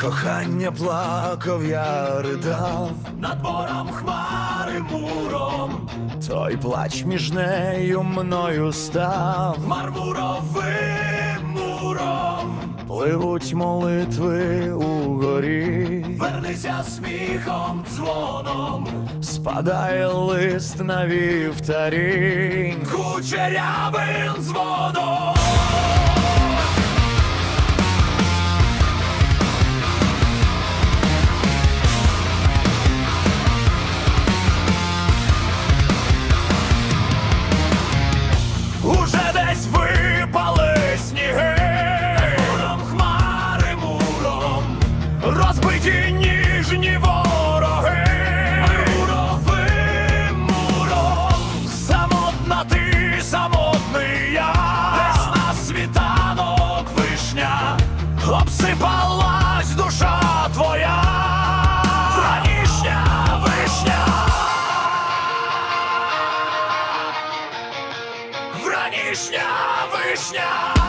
кохання плакав, я ридав, над бором хмари муром, той плач між нею мною став, мармуровим муром, пливуть молитви угорі, вернися сміхом, дзвоном, спадає лист на вівтарі. кучерявим дзвоном. Розбиті ніжні вороги, муровим муром, самотна ти, самотний я, десь на світанок вишня, обсипалась душа твоя, ранішня вишня, вранішня вишня.